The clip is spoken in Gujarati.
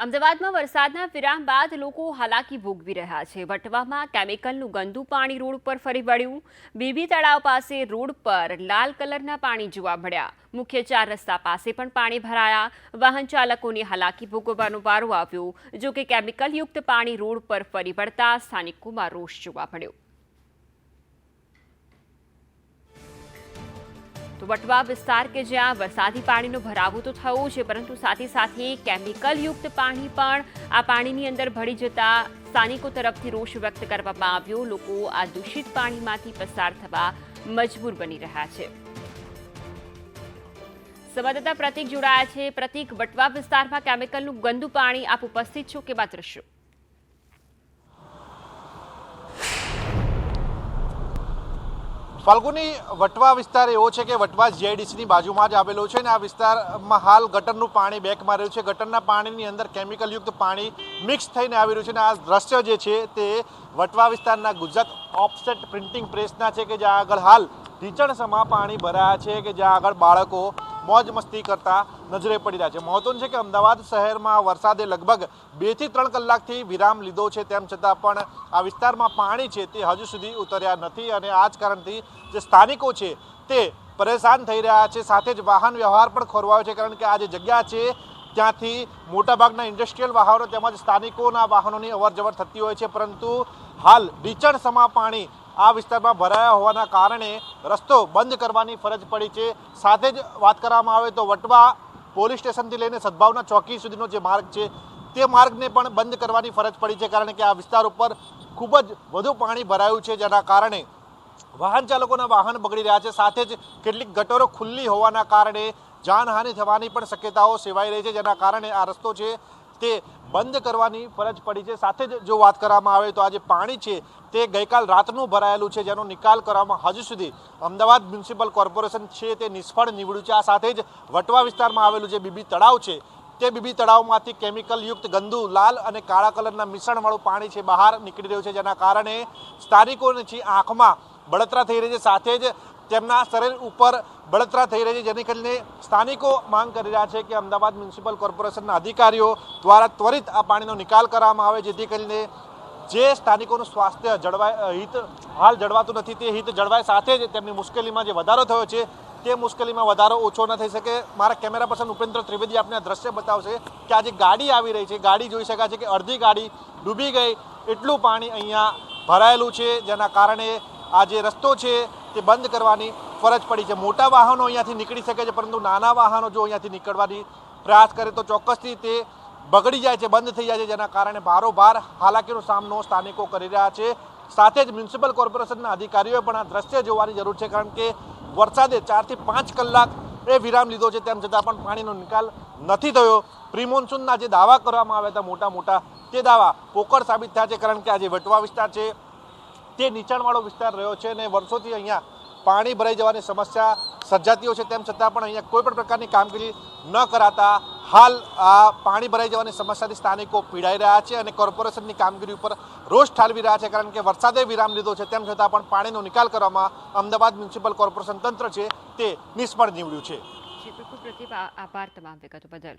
અમદાવાદમાં વરસાદના વિરામ બાદ લોકો હાલાકી ભોગવી રહ્યા છે. વટવામાં કેમિકલનું ગંદુ પાણી રોડ પર ફરી વળ્યું. બીબી તળાવ પાસે રોડ પર લાલ કલરના પાણી જોવા મળ્યા. મુખ્ય ચાર રસ્તા પાસે પણ પાણી ભરાયા. વાહન ચાલકોને હાલાકી ભોગવવાનો વારો આવ્યો. જો કે કેમિકલયુક્ત પાણી રોડ પર ફરી વળતા સ્થાનિકોમાં રોષ જોવા મળ્યો. તો વટવા વિસ્તાર કે જ્યાં વરસાદી પાણીનો ભરાવો તો થયો છે, પરંતુ સાથે સાથે કેમિકલયુક્ત પાણી પણ આ પાણીની અંદર ભળી જતા સ્થાનિકો તરફથી રોષ વ્યક્ત કરવામાં આવ્યો. લોકો આ દૂષિત પાણીમાંથી પસાર થવા મજબૂર બની રહ્યા છે. સંવાદદાતા પ્રતિક જોડાયા છે. પ્રતિક, વટવા વિસ્તારમાં કેમિકલનું ગંદુ પાણી આપ ઉપસ્થિત છો કેવા દ્રશ્યો ફાલ્ગુની વટવા વિસ્તાર એવો છે કે વટવા જીઆઈડીસીની બાજુમાં જ આવેલો છે અને આ વિસ્તારમાં હાલ ગટરનું પાણી બેક રહ્યું છે. ગટરના પાણીની અંદર કેમિકલયુક્ત પાણી મિક્સ થઈને આવી રહ્યું છે અને આ દ્રશ્ય જે છે તે વટવા વિસ્તારના ગુજરાત ઓફસેટ પ્રિન્ટિંગ પ્રેસના છે કે જ્યાં આગળ હાલ ઢીચણસમાં પાણી ભરાયા છે કે જ્યાં આગળ બાળકો મોજ મસ્તી કરતા નજરે પડી રહ્યા છે. મહત્વનું છે કે અમદાવાદ શહેરમાં વરસાદે લગભગ બેથી ત્રણ કલાકથી વિરામ લીધો છે. તેમ છતાં પણ આ વિસ્તારમાં પાણી છે તે હજુ સુધી ઉતર્યા નથી અને આ જ કારણથી જે સ્થાનિકો છે તે પરેશાન થઈ રહ્યા છે. સાથે જ વાહન વ્યવહાર પણ ખોરવાયો છે કારણ કે આ જે જગ્યા છે ત્યાંથી મોટાભાગના ઇન્ડસ્ટ્રીયલ વાહનો તેમજ સ્થાનિકોના વાહનોની અવરજવર થતી હોય છે. પરંતુ હાલ નીચણ સમા પાણી આ વિસ્તારમાં ભરાયા હોવાના કારણે રસ્તો બંધ કરવાની ફરજ પડી છે. સાથે જ વાત કરવામાં આવે તો વટવા પોલીસ સ્ટેશનથી લઈને સદભાવના ચોકી સુધીનો જે માર્ગ છે, તે માર્ગને પણ બંધ કરવાની ફરજ પડી છે કારણ કે આ વિસ્તાર ઉપર ખૂબ જ વધુ પાણી ભરાયું છે, જેના કારણે વાહન ચાલકોના વાહન બગડી રહ્યા છે. સાથે જ કેટલીક ગટરો ખુલ્લી હોવાના કારણે જાનહાનિ થવાની પણ શક્યતાઓ સેવાઈ રહી છે, જેના કારણે આ રસ્તો છે તે બંધ કરવાની ફરજ પડી છે. સાથે જ જો વાત કરવામાં આવે તો આ જે પાણી છે તે ગઈકાલ રાતનું ભરાયેલું છે. જેનો નિકાલ કરવામાં હજુ સુધી અમદાવાદ મ્યુનિસિપલ કોર્પોરેશન છે તે નિષ્ફળ નીવડ્યું છે. આ સાથે જ વટવા વિસ્તારમાં આવેલું જે બીબી તળાવ છે, તે બીબી તળાવમાંથી કેમિકલયુક્ત ગંદુ લાલ અને કાળા કલરના મિશ્રણવાળું પાણી છે બહાર નીકળી રહ્યું છે. જેના કારણે સ્થાનિકોની આંખમાં બળતરા થઈ રહી છે. સાથે જ તેમના શરીર ઉપર બળતરા થઈ રહી છે, જેને કરીને સ્થાનિકો માંગ કરી રહ્યા છે કે અમદાવાદ મ્યુનિસિપલ કોર્પોરેશનના અધિકારીઓ દ્વારા ત્વરિત આ પાણીનો નિકાલ કરવામાં આવે, જેથી કરીને જે સ્થાનિકોનું સ્વાસ્થ્ય જળવાય હિત, હાલ જળવાતું નથી, તે હિત જળવાય સાથે જ તેમની મુશ્કેલીમાં જે વધારો થયો છે, તે મુશ્કેલીમાં વધારો ઓછો ન થઈ શકે. મારા કેમેરા પર્સન ઉપેન્દ્ર ત્રિવેદી આપને દ્રશ્ય બતાવશે કે આજે ગાડી આવી રહી છે. ગાડી જોઈ શકાય છે કે અડધી ગાડી ડૂબી ગઈ. એટલું પાણી અહીંયા ભરાયેલું છે, જેના કારણે આ જે રસ્તો છે તે બંધ કરવાની ફરજ પડી છે. મોટા વાહનો અહીંયાથી નીકળી શકે છે, પરંતુ નાના વાહનો જો અહીંયાથી નીકળવાની પ્રયાસ કરે તો ચોક્કસથી તે બગડી જાય છે, બંધ થઈ જાય છે, જેના કારણે ભારોભાર હાલાકીનો સામનો સ્થાનિકો કરી રહ્યા છે. સાથે જ મ્યુનિસિપલ કોર્પોરેશનના અધિકારીઓએ પણ આ દ્રશ્ય જોવાની જરૂર છે, કારણ કે વરસાદે ચારથી પાંચ કલાક એ વિરામ લીધો છે, તેમ છતાં પણ પાણીનો નિકાલ નથી થયો. પ્રિમોન્સૂનના જે દાવા કરવામાં આવ્યા હતા મોટા મોટા તે દાવા પોકળ સાબિત થયા છે, કારણ કે આ જે વટવા વિસ્તાર છે. તે નીચાણવાળો વિસ્તાર રહ્યો છે અને વર્ષોથી અહીંયા પાણી ભરાઈ જવાની સમસ્યા સર્જાતી છે, તેમ છતાં પણ અહીંયા કોઈ પણ પ્રકારની કામગીરી ન કરાતા હાલ આ પાણી ભરાઈ જવાની સમસ્યાથી સ્થાનિકો પીડાઈ રહ્યા છે અને કોર્પોરેશનની કામગીરી ઉપર રોષ ઠાલવી રહ્યા છે, કારણ કે વરસાદે વિરામ લીધો છે, તેમ છતાં પણ પાણીનો નિકાલ કરવામાં અમદાવાદ મ્યુનિસિપલ કોર્પોરેશન તંત્ર છે તે નિષ્ફળ નીવડ્યું છે. બિલકુલ પ્રતિભા, આભાર તમામ વિગતો બદલ.